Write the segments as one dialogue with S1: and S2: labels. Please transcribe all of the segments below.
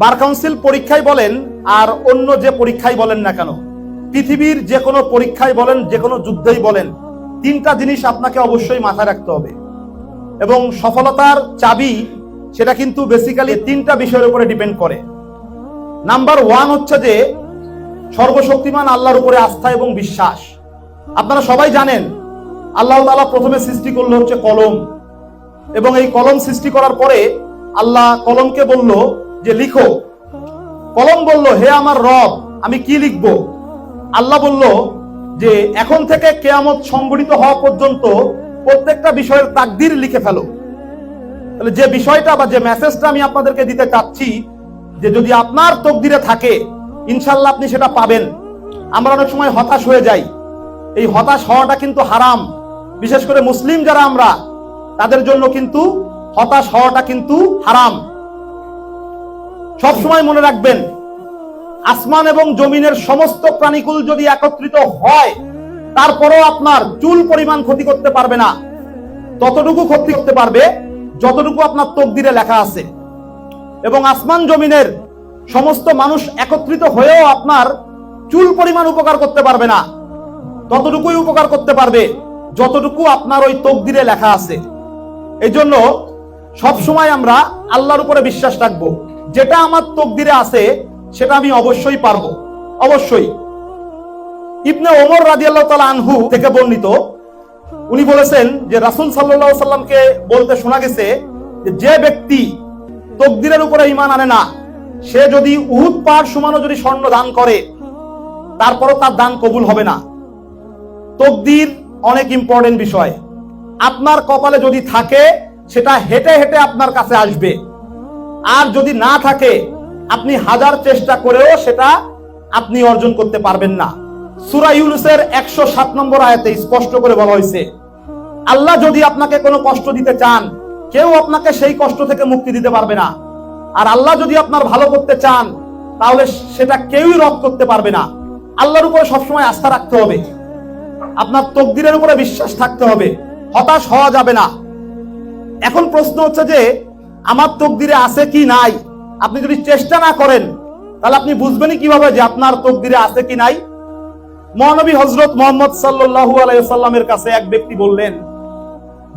S1: Bar council পরীক্ষায় বলেন আর অন্য যে পরীক্ষায় বলেন না কেন, পৃথিবীর যে কোনো পরীক্ষায় বলেন, যে কোনো যুদ্ধেই বলেন, তিনটা জিনিস আপনাকে অবশ্যই মাথায় রাখতে হবে। এবং সফলতার চাবি, সেটা কিন্তু বেসিক্যালি তিনটা বিষয়ের উপরে ডিপেন্ড করে। নাম্বার ওয়ান হচ্ছে যে, সর্বশক্তিমান আল্লাহর উপরে আস্থা এবং বিশ্বাস। আপনারা সবাই জানেন, আল্লাহ তাআলা প্রথমে সৃষ্টি করল হচ্ছে কলম। এবং এই কলম সৃষ্টি করার পরে আল্লাহ কলমকে বলল যে লিখো। কলম বলল, হে আমার রব, আমি কি লিখব? আল্লাহ বলল যে, এখন থেকে কেয়ামত সংগঠিত হওয়া পর্যন্ত প্রত্যেকটা বিষয়ের তাকদির লিখে ফেলো। তাহলে যে বিষয়টা বা যে মেসেজটা আমি আপনাদেরকে দিতে চাচ্ছি, যে যদি আপনার তকদিরে থাকে ইনশাল্লাহ আপনি সেটা পাবেন। আমরা অনেক সময় হতাশ হয়ে যাই। এই হতাশ হওয়াটা কিন্তু হারাম। বিশেষ করে মুসলিম যারা আমরা, তাদের জন্য কিন্তু হতাশ হওয়াটা কিন্তু হারাম। সব সময় মনে রাখবেন, আসমান এবং জমিনের সমস্ত প্রাণীকুল যদি একত্রিত হয়, তারপরেও আপনার চুল পরিমাণ ক্ষতি করতে পারবে না। ততটুকু ক্ষতি করতে পারবে, যতটুকু আপনার তকদিরে লেখা আছে। এবং আসমান জমিনের সমস্ত মানুষ একত্রিত হয়েও আপনার চুল পরিমাণ উপকার করতে পারবে না। ততটুকুই উপকার করতে পারবে, যতটুকু আপনার ওই তকদিরে লেখা আছে। এই জন্য সবসময় আমরা আল্লাহর উপরে বিশ্বাস রাখব। যেটা আমার তকদিরে আছে, সেটা আমি অবশ্যই পারব। অবশ্যই। ইবনে ওমর রাদিয়াল্লাহু তাআলা আনহু থেকে বর্ণিত, উনি বলেছেন যে রাসুল সাল্লাল্লাহু সাল্লামকে বলতে শোনা গেছে যে ব্যক্তি তকদিরের উপরে ঈমান আনে না, সে যদি উহুদ পাহাড় সমানও যদি স্বর্ণ দান করে, তারপরও তার দান কবুল হবে না। তকদির অনেক ইম্পর্টেন্ট বিষয়। আপনার কপালে যদি থাকে, সেটা হেঁটে হেঁটে আপনার কাছে আসবে। আর যদি না থাকে, আপনি হাজার চেষ্টা করেও সেটা আপনি অর্জন করতে পারবেন না। সুরা ইউনুসের একশো সাত নম্বর আয়াতে স্পষ্ট করে বলা হয়েছে, আল্লাহ যদি আপনাকে কোনো কষ্ট দিতে চান, কেউ আপনাকে সেই কষ্ট থেকে মুক্তি দিতে পারবে না। আর আল্লাহ যদি আপনার ভালো করতে চান, তাহলে সেটা কেউই রদ করতে পারবে না। আল্লাহর উপরে সবসময় আস্থা রাখতে হবে। আপনার তকদিরের উপরে বিশ্বাস থাকতে হবে। হতাশ হওয়া যাবে না। এখন প্রশ্ন হচ্ছে যে আমার তকদিরে আছে কি নাই? আপনি যদি চেষ্টা না করেন, তাহলে আপনি বুঝবেনই কীভাবে যে আপনার তকদিরে আছে কি নাই? মহানবী হজরত মোহাম্মদ সাল্লু আলাইসাল্লামের কাছে এক ব্যক্তি বললেন,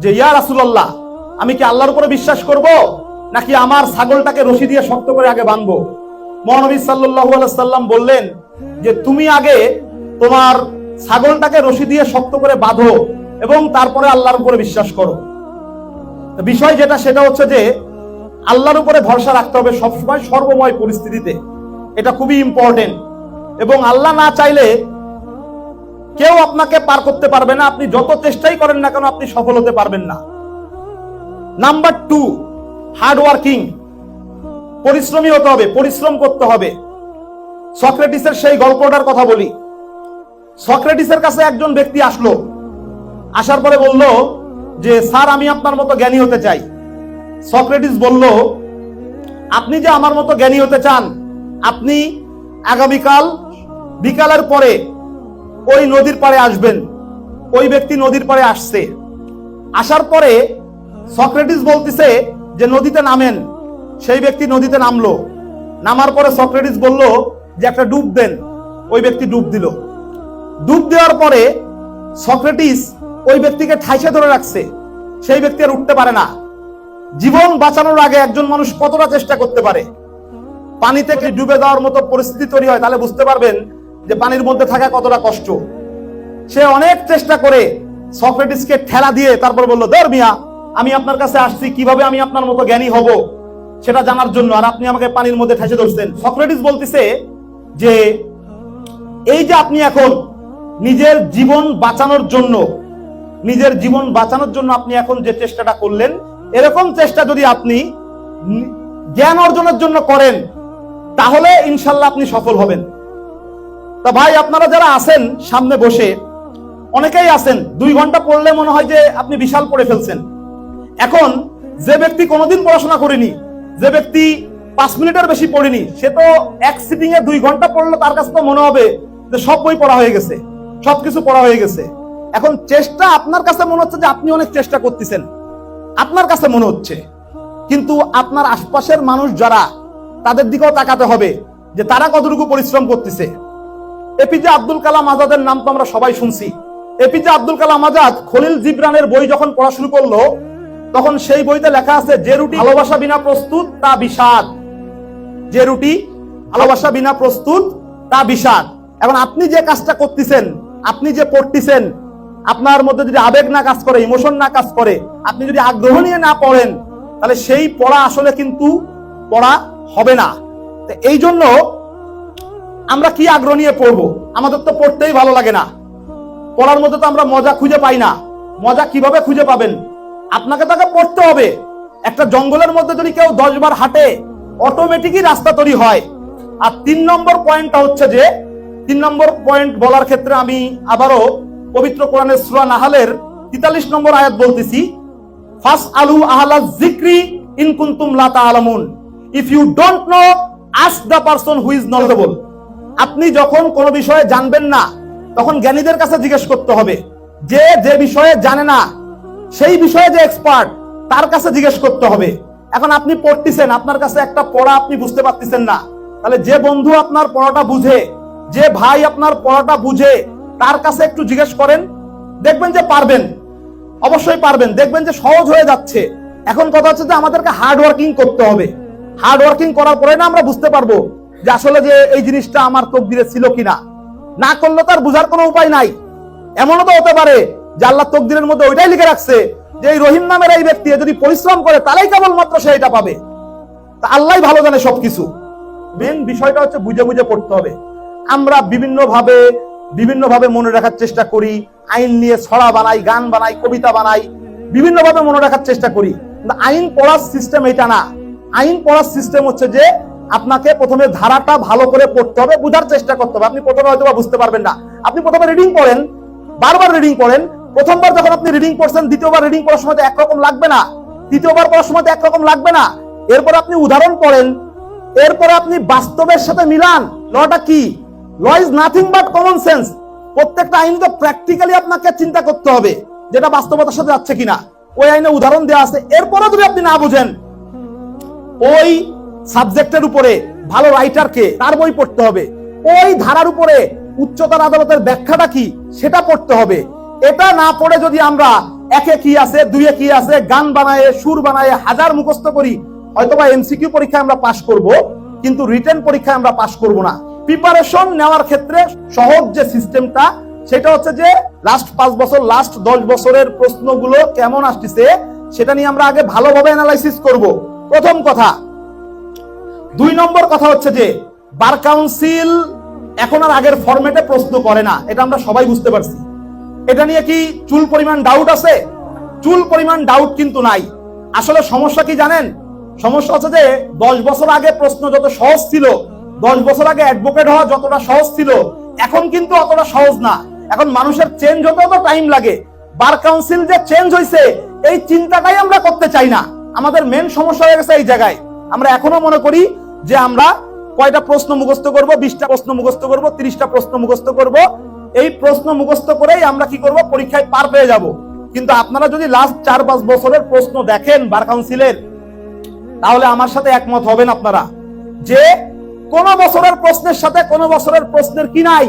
S1: যে, ইয়া রাসুল্লাহ আমি কি আল্লাহর উপরে বিশ্বাস করব? নাকি আমার ছাগলটাকে রশি দিয়ে শক্ত করে আগে বাঁধবো মহানবী সাল্লু আলাইসাল্লাম বললেন, যে, তুমি আগে তোমার ছাগলটাকে রশি দিয়ে শক্ত করে বাঁধো এবং তারপরে আল্লাহর উপরে বিশ্বাস করো। বিষয় যেটা, সেটা হচ্ছে যে আল্লাহর উপরে ভরসা রাখতে হবে সবসময় সর্বময় পরিস্থিতিতে। এটা খুবই ইম্পর্টেন্ট এবং আল্লাহ না চাইলে কেউ আপনাকে পার করতে পারবে না। আপনি যত চেষ্টাই করেন না কেন আপনি সফল হতে পারবেন না। নাম্বার টু হার্ড ওয়ার্কিং পরিশ্রমী হতে হবে, পরিশ্রম করতে হবে। সক্রেটিসের সেই গল্পটার কথা বলি। সক্রেটিসের কাছে একজন ব্যক্তি আসলো। আসার পরে বলল যে, স্যার, আমি আপনার মতো জ্ঞানী হতে চাই। সক্রেটিস বলল, আপনি যে আমার মতো জ্ঞানী হতে চান, আপনি আগামীকাল বিকালের পরে ওই নদীর পাড়ে আসবেন। ওই ব্যক্তি নদীর পাড়ে আসছে। আসার পরে সক্রেটিস বলতেছে যে, নদীতে নামেন। সেই ব্যক্তি নদীতে নামলো। নামার পরে সক্রেটিস বলল যে, একটা ডুব দেন। ওই ব্যক্তি ডুব দিল। ডুব দেওয়ার পরে সক্রেটিস ওই ব্যক্তিকে ঠাইসে ধরে রাখছে। সেই ব্যক্তি আর উঠতে পারে না। জীবন বাঁচানোর আগে একজন মানুষ কতটা চেষ্টা করতে পারে? পানি থেকে ডুবে দেওয়ার মতো পরিস্থিতি তৈরি হয়, তাহলে বুঝতে পারবেন যে পানির মধ্যে থাকা কতটা কষ্ট। সে অনেক চেষ্টা করে সক্রেটিসকে ঠেলা দিয়ে তারপর বলল দর মিয়া, আমি আপনার কাছে আসছি, কীভাবে আমি আপনার মতো জ্ঞানী হব সেটা জানার জন্য আর আপনি আমাকে পানির মধ্যে ঠেসে ধরছেন। সক্রেটিস বলতেছে যে, এই যে আপনি এখন নিজের জীবন বাঁচানোর জন্য, নিজের জীবন বাঁচানোর জন্য আপনি এখন যে চেষ্টাটা করলেন এরকম চেষ্টা যদি আপনি জ্ঞান অর্জনের জন্য করেন, তাহলে ইনশাল্লাহ আপনি সফল হবেন। তা ভাই, আপনারা যারা আছেন সামনে বসে, অনেকেই আছেন, দুই ঘণ্টা পড়লে মনে হয় যে আপনি বিশাল পড়ে ফেলছেন। এখন যে ব্যক্তি কোনোদিন পড়াশোনা করেনি, যে ব্যক্তি পাঁচ মিনিটের বেশি পড়েনি, সে তো এক সিটিং এ দুই ঘণ্টা পড়লে তার কাছে তো মনে হবে যে সব বই পড়া হয়ে গেছে, সবকিছু পড়া হয়ে গেছে। এখন চেষ্টা আপনার কাছে মনে হচ্ছে যে আপনি অনেক চেষ্টা করতেছেন। আপনার কাছে মনে হচ্ছে। কিন্তু আপনার আশপাশের মানুষ যারা, তাদের দিকেও তাকাতে হবে যে তারা কতটুকু পরিশ্রম করতেছে। এপিজে আব্দুল কালাম আজাদের নাম তো আমরা সবাই শুনছি। এপিজে আব্দুল কালাম আজাদ খলিল জিবরানের বই যখন পড়া শুরু করল, তখন সেই বইতে লেখা আছে, যে রুটি ভালোবাসা বিনা প্রস্তুত, তা বিষাদ। যে রুটি ভালোবাসা বিনা প্রস্তুত, তা বিষাদ। এখন আপনি যে কাজটা করতেছেন, আপনি যে পড়তেছেন আপনার মধ্যে যদি আবেগ না কাজ করে ইমোশন না কাজ করে, আপনি যদি আগ্রহ নিয়ে না পড়েন, তাহলে সেই পড়া আসলে কিন্তু পড়া হবে না। এই জন্য আমরা কি আগ্রহ নিয়ে পড়ব? আমাদের তো পড়তেই ভালো লাগে না। পড়ার মধ্যে তো আমরা মজা খুঁজে পাই না। মজা কীভাবে খুঁজে পাবেন? আপনাকে তাকে পড়তে হবে। একটা জঙ্গলের মধ্যে যদি কেউ দশ বার হাঁটে অটোমেটিকই রাস্তা তৈরি হয়। আর তিন নম্বর পয়েন্টটা হচ্ছে যে, তিন নম্বর পয়েন্ট বলার ক্ষেত্রে আমি আবারও পবিত্র কোরআনের সুরা নাহালের তেতাল্লিশ নম্বর আয়াত বলতেছি, ফাস আলু আহলা জিক্রি ইন কুন্তুম লা তাআলামুন। If you don't know ask the person who is knowledgeable আপনি যখন কোনো বিষয়ে জানবেন না, তখন জ্ঞানীদের কাছে জিজ্ঞেস করতে হবে। যে যে বিষয়ে জানে না, সেই বিষয়ে যে এক্সপার্ট তার কাছে জিজ্ঞেস করতে হবে। এখন আপনি পড়তেছেন, আপনার কাছে একটা পড়া আপনি বুঝতে পারতেছেন না। তাহলে যে বন্ধু আপনার পড়াটা বুঝে, যে ভাই আপনার পড়াটা বুঝে তার কাছে একটু জিজ্ঞেস করেন, দেখবেন যে পারবেন। অবশ্যই পারবেন। দেখবেন যে সহজ হয়ে যাচ্ছে। এখন কথা হচ্ছে যে আমাদেরকে হার্ড ওয়ার্কিং করতে হবে। হার্ড ওয়ার্কিং করার পরে না আমরা বুঝতে পারব যে আসলে যে এই জিনিসটা আমার তকদিরে ছিল কিনা। না করলে তার বুঝার কোনো উপায় নাই। এমনও তো হতে পারে যে আল্লাহ তকদিরের মধ্যে ওইটাই লিখে রাখছে যে এই রহিম নামের এই ব্যক্তি যদি পরিশ্রম করে, তাহলেই কেবলমাত্র সে এটা পাবে। তা আল্লাহ ভালো জানে সবকিছু। মেন বিষয়টা হচ্ছে বুঝে বুঝে পড়তে হবে। আমরা বিভিন্ন ভাবে বিভিন্ন ভাবে মনে রাখার চেষ্টা করি, আইন নিয়ে ছড়া বানাই, গান বানাই, কবিতা বানাই বিভিন্ন ভাবে মনে রাখার চেষ্টা করি। আইন পড়ার সিস্টেম এটা না। আইন পড়ার সিস্টেম হচ্ছে যে আপনাকে প্রথমে ধারাটা ভালো করে পড়তে হবে, বোঝার চেষ্টা করতে হবে। আপনি প্রথমে হয়তো বুঝতে পারবেন না। আপনি প্রথমে রিডিং পড়েন, বারবার রিডিং পড়েন, প্রথমবার যখন আপনি রিডিং পড়ছেন, দ্বিতীয়বার রিডিং পড়ার সময় একরকম লাগবে না। তৃতীয়বার পড়ার সময় একরকম লাগবে না। এরপর আপনি উদাহরণ পড়েন, এরপর আপনি বাস্তবের সাথে মিলান। লটা কি? Law is nothing but common sense প্রত্যেকটা আইন তো প্র্যাকটিক্যালি আপনাকে চিন্তা করতে হবে যেটা বাস্তবতার সাথে যাচ্ছে কিনা। ওই আইনে উদাহরণ দেওয়া আছে। এরপরে যদি আপনি না বুঝেন, ওই সাবজেক্টের উপরে ভালো রাইটারকে তার বই পড়তে হবে। ওই ধারার উপরে উচ্চতর আদালতের ব্যাখ্যাটা কি, সেটা পড়তে হবে। এটা না পড়ে যদি আমরা একে কি আছে দুইয়ে কি আছে, গান বানায়, সুর বানায় হাজার মুখস্থ করি, হয়তোবা এমসিকিউ পরীক্ষায় আমরা পাশ করব, কিন্তু রিটেন পরীক্ষায় আমরা পাশ করব না। প্রিপারেশন নেওয়ার ক্ষেত্রে সহজ যে সিস্টেমটা সেটা হচ্ছে যে লাস্ট পাঁচ বছর লাস্ট দশ বছরের প্রশ্নগুলো কেমন আসতেছে, সেটা নিয়ে আমরা আগে ভালোভাবে অ্যানালাইসিস করব। প্রথম কথা, দুই নম্বর কথা হচ্ছে যে বার কাউন্সিল এখন আর আগের ফরম্যাটে প্রশ্ন করে না, এটা আমরা সবাই বুঝতে পারছি। এটা নিয়ে কি চুল পরিমাণ ডাউট আছে? চুল পরিমাণ ডাউট কিন্তু নাই। আসলে সমস্যা কি জানেন? সমস্যা হচ্ছে যে দশ বছর আগে প্রশ্ন যত সহজ ছিল দশ বছর আগে অ্যাডভোকেট হওয়া যতটা সহজ ছিল, এখন কিন্তু অতটা সহজ না। এখন মানুষের চেঞ্জ হতে তো টাইম লাগে। বার কাউন্সিল যে চেঞ্জ হয়েছে এই চিন্তাটাই আমরা করতে চাই না। আমাদের মেন সমস্যা হয়ে গেছে এই জায়গায়। আমরা এখনও মনে করি যে আমরা কয়টা প্রশ্ন মুখস্থ করব, বিশটা প্রশ্ন মুখস্থ করব, তিরিশটা প্রশ্ন মুখস্থ করব। এই প্রশ্ন মুখস্থ করেই আমরা কি করব, পরীক্ষায় পার পেয়ে যাব। কিন্তু আপনারা যদি লাস্ট চার পাঁচ বছরের প্রশ্ন দেখেন বার কাউন্সিলের তাহলে আমার সাথে একমত হবেন আপনারা। যে কোন বছরের প্রশ্নের সাথে কোন বছরের প্রশ্নের কি নাই?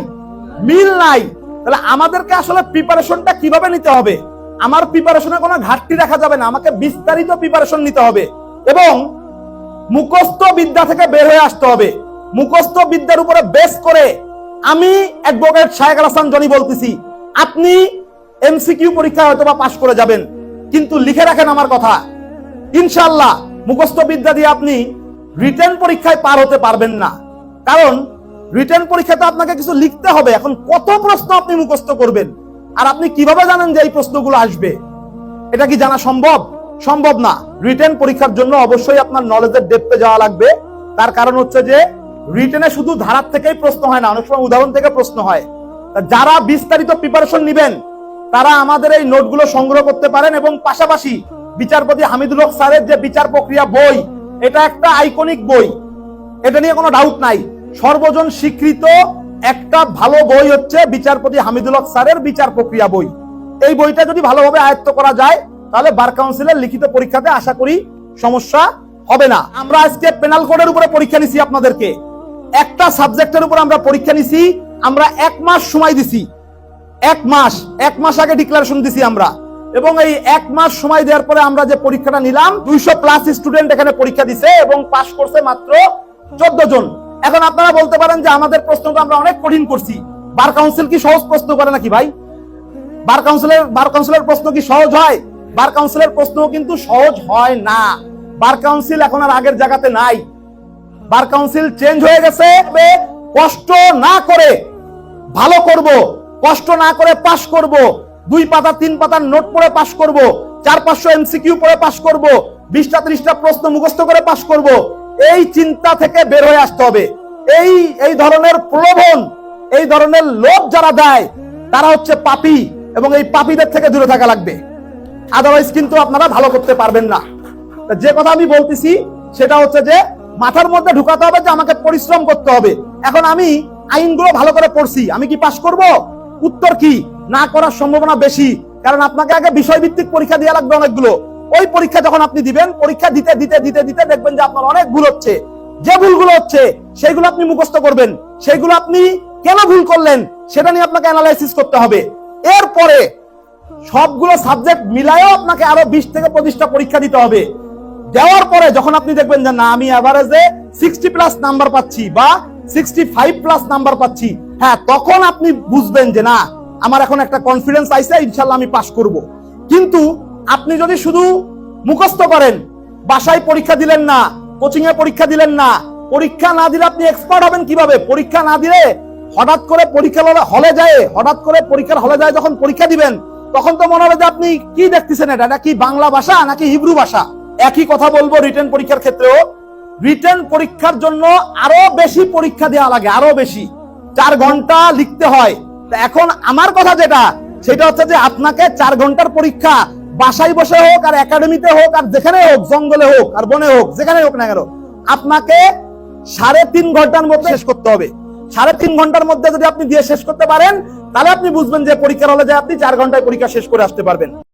S1: মিল নাই। তাহলে আমাদেরকে আসলে প্রিপারেশনটা কীভাবে নিতে হবে? আমার প্রিপারেশনে কোনো ঘাটতি দেখা যাবে না। আমাকে বিস্তারিত প্রিপারেশন নিতে হবে। এবং মুখস্থ বিদ্যা থেকে বের হয়ে আসতে হবে। মুখস্থ বিদ্যার উপরে বেস করে আমি অ্যাডভোকেট শাহেক হাসান জনি বলতেছি, আপনি এমসিকিউ পরীক্ষা হয়তো বা পাশ করে যাবেন। কিন্তু লিখে রাখেন আমার কথা। ইনশাল্লাহ মুখস্থ বিদ্যা দিয়ে আপনি রিটেন পরীক্ষায় পার হতে পারবেন না। কারণ রিটেন পরীক্ষাতে আপনাকে কিছু লিখতে হবে। এখন কত প্রশ্ন আপনি মুখস্থ করবেন? আর আপনি কীভাবে জানেন যে এই প্রশ্নগুলো আসবে? এটা কি জানা সম্ভব? সম্ভব না। রিটেন পরীক্ষার জন্য অবশ্যই আপনার নলেজের ডেপতে যাওয়া লাগবে। তার কারণ হচ্ছে যে রিটেনে শুধু ধারার থেকেই প্রশ্ন হয় না, অনেক সময় উদাহরণ থেকে প্রশ্ন হয়। যারা বিস্তারিত প্রিপারেশন নেবেন, তারা আমাদের এই নোটগুলো সংগ্রহ করতে পারেন এবং পাশাপাশি বিচারপতি হামিদুল হক স্যারের যে বিচার প্রক্রিয়া বই এটা একটা আইকনিক বই। এটা নিয়ে কোনো ডাউট নাই। সর্বজন স্বীকৃত একটা ভালো বই হচ্ছে বিচারপতি হামিদুল হক স্যারের বিচার প্রক্রিয়া বই। এই বইটা যদি ভালোভাবে আয়ত্ত করা যায়, তাহলে বার কাউন্সিলের লিখিত পরীক্ষাতে আশা করি সমস্যা হবে না। আমরা আজকে পেনাল কোডের উপরে পরীক্ষা নিছি আপনাদেরকে। একটা সাবজেক্টের উপর আমরা পরীক্ষা নিছি, আমরা এক মাস সময় দিছি। এক মাস এক মাস আগে ডিক্লারেশন দিছি আমরা। এবং এই এক মাস সময় দেওয়ার পরে আমরা যে পরীক্ষাটা নিলাম, দুইশো প্লাস স্টুডেন্ট এখানে পরীক্ষা দিছে এবং পাশ করছে মাত্র চোদ্দ জন। এখন আপনারা বলতে পারেন যে আমাদের প্রশ্নটা আমরা অনেক কঠিন করছি। বার কাউন্সিল কি সহজ প্রশ্ন করে নাকি ভাই? বার কাউন্সিলের বার কাউন্সিলের প্রশ্ন কি সহজ হয়? বার কাউন্সিলের প্রশ্ন কিন্তু সহজ হয় না। বার কাউন্সিল এখন আর আগের জায়গাতে নাই। বার কাউন্সিল চেঞ্জ হয়ে গেছে কষ্ট না করে ভালো করব, কষ্ট না করে পাশ করব। দুই পাতা, তিন পাতার নোট পড়ে পাশ করব, চার পাঁচশো এমসিকিউ পড়ে পাশ করব, বিশটা, ত্রিশটা প্রশ্ন মুখস্থ করে পাশ করব, এই চিন্তা থেকে বের হয়ে আসতে হবে। এই এই ধরনের প্রলোভন, এই ধরনের লোভ যারা দেয়, তারা হচ্ছে পাপী, এবং এই পাপীদের থেকে দূরে থাকা লাগবে। আদারওয়াইজ কিন্তু আপনারা ভালো করতে পারবেন না। যে কথা আমি বলতেছি, সেটা হচ্ছে যে মাথার মধ্যে ঢুকাতে হবে যে আমাকে পরিশ্রম করতে হবে। এখন আমি আইনগুলো ভালো করে পড়ছি, আমি কি পাশ করব? উত্তর কি? না করার সম্ভাবনা বেশি, কারণ আপনাকে আগে বিষয় ভিত্তিক পরীক্ষা দেওয়া লাগবে অনেকগুলো। ওই পরীক্ষা যখন আপনি দিবেন, পরীক্ষা দিতে দিতে দিতে দিতে দেখবেন যে আপনার অনেক ভুল হচ্ছে। যে ভুলগুলো হচ্ছে সেইগুলো আপনি মুখস্থ করবেন। সেইগুলো আপনি কেন ভুল করলেন, সেটা নিয়ে আপনাকে অ্যানালাইসিস করতে হবে। এরপরে সবগুলো সাবজেক্ট মিলায়ও আপনাকে আরও বিশ থেকে পঁচিশটা পরীক্ষা দিতে হবে। দেওয়ার পরে যখন আপনি দেখবেন যে, না, আমি অ্যাভারেজে সিক্সটি প্লাস নাম্বার পাচ্ছি বা সিক্সটি ফাইভ প্লাস নাম্বার পাচ্ছি হ্যাঁ তখন আপনি বুঝবেন যে, না আমার এখন একটা কনফিডেন্স আইসে ইনশাল্লাহ আমি পাশ করব। কিন্তু আপনি যদি শুধু মুখস্থ করেন, বাসায় পরীক্ষা দিলেন না কোচিং এ পরীক্ষা দিলেন না, পরীক্ষা না দিলে আপনি এক্সপার্ট হবেন কীভাবে? পরীক্ষা না দিলে হঠাৎ করে পরীক্ষা হলে যায়, হঠাৎ করে পরীক্ষার হলে যায় যখন পরীক্ষা দিবেন, তখন তো মনে হবে যে আপনি কি দেখতেছেন এটা? এটা কি বাংলা ভাষা নাকি হিব্রু ভাষা? একই কথা বলব রিটেন পরীক্ষার ক্ষেত্রেও। রিটেন পরীক্ষার জন্য আরও বেশি পরীক্ষা দেওয়া লাগে, আরও বেশি। চার ঘণ্টা লিখতে হয়। এখন আমার কথা যেটা, সেটা হচ্ছে যে আপনাকে চার ঘণ্টার পরীক্ষা, বাসায় বসে হোক আর একাডেমিতে হোক আর যেখানে হোক, জঙ্গলে হোক আর বনে হোক, যেখানে হোক না কেন, আপনাকে সাড়ে তিন ঘণ্টার মধ্যে শেষ করতে হবে। সাড়ে তিন ঘণ্টার মধ্যে যদি আপনি দিয়ে শেষ করতে পারেন, তাহলে আপনি বুঝবেন যে পরীক্ষার হলে যে আপনি চার ঘন্টায় পরীক্ষা শেষ করে আসতে পারবেন।